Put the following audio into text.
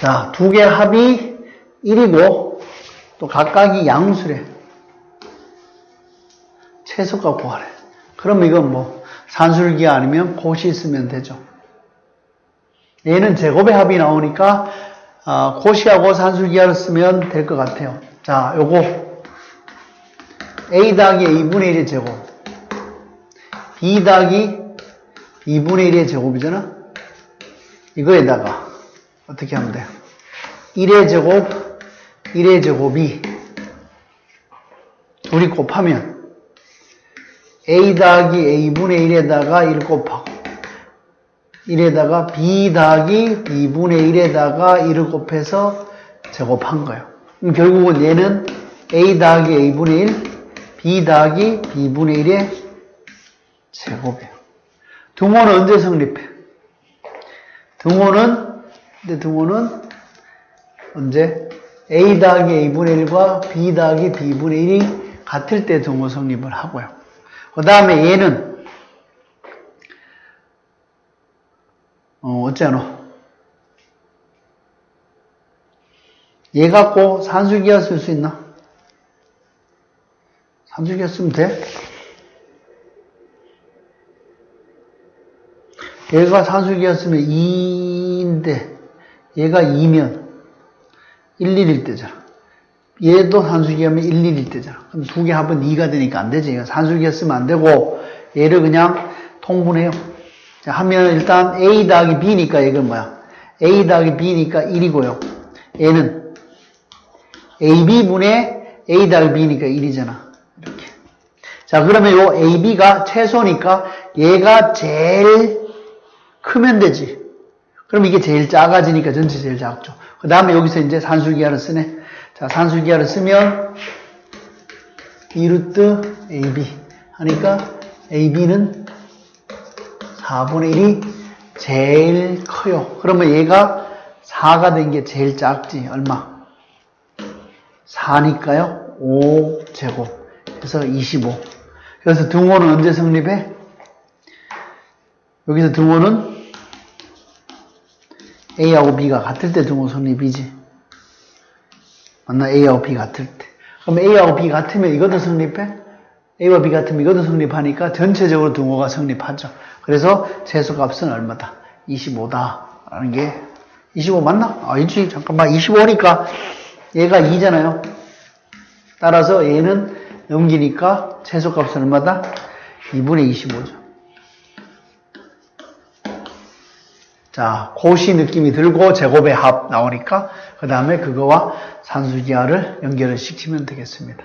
자, 두 개 합이 1이고 또 각각이 양수래. 최소값 구하래. 그럼 이건 뭐 산술기 아니면 곱이 쓰면 되죠. 얘는 제곱의 합이 나오니까 아, 고시하고 산술기하를 쓰면 될 것 같아요. 자, 요거 a 더하기 a분의 1의 제곱 b 더하기 2분의 1의 제곱이잖아. 이거에다가 어떻게 하면 돼요? 1의 제곱, 1의 제곱이 둘이 곱하면 a 더하기 a분의 1에다가 1 곱하고 1에다가 b 더하기 2분의 1에다가 1을 곱해서 제곱한 거예요. 결국은 얘는 a 더하기 a분의 1, b 더하기 b분의 1의 제곱이에요. 등호는 언제 성립해? 등호는, 근데 등호는 언제? a 더하기 a분의 1과 b 더하기 b분의 1이 같을 때 등호 성립을 하고요. 그 다음에 얘는 어, 어쩌노? 얘 갖고 쓸수 있나? 산술기하 쓰면 돼? 얘가 산술기하 쓰면 2인데 얘가 2면 1, 1일 때잖아. 얘도 산술기하면 1, 1일 때잖아. 그럼 두 개 합은 2가 되니까 안 되지. 산술기하 쓰면 안 되고 얘를 그냥 통분해요. 자, 하면 일단 A 더하기 B니까 이건 뭐야? A 더하기 B니까 1이고요. 얘는 AB분의 A 더하기 B니까 1이잖아. 이렇게. 자, 그러면 요 AB가 최소니까 얘가 제일 크면 되지. 그럼 이게 제일 작아지니까 전체 제일 작죠. 그 다음에 여기서 이제 산술기하를 쓰네. 자, 산술기하를 쓰면 2루트 AB 하니까 AB는 4분의 1이 제일 커요. 그러면 얘가 4가 된 게 제일 작지. 얼마? 4니까요. 5제곱. 그래서 25. 그래서 등호는 언제 성립해? 여기서 등호는 A하고 B가 같을 때 등호 성립이지. 맞나? A하고 B 같을 때. 그럼 A하고 B 같으면 이것도 성립해? A와 B 같으면 이것도 성립하니까 전체적으로 등호가 성립하죠. 그래서 최소값은 얼마다? 25다. 라는 게, 25 맞나? 아니지. 잠깐만. 25니까 얘가 2잖아요. 따라서 얘는 넘기니까 최소값은 얼마다? 2분의 25죠. 자, 고시 느낌이 들고 제곱의 합 나오니까 그 다음에 그거와 산수지하를 연결을 시키면 되겠습니다.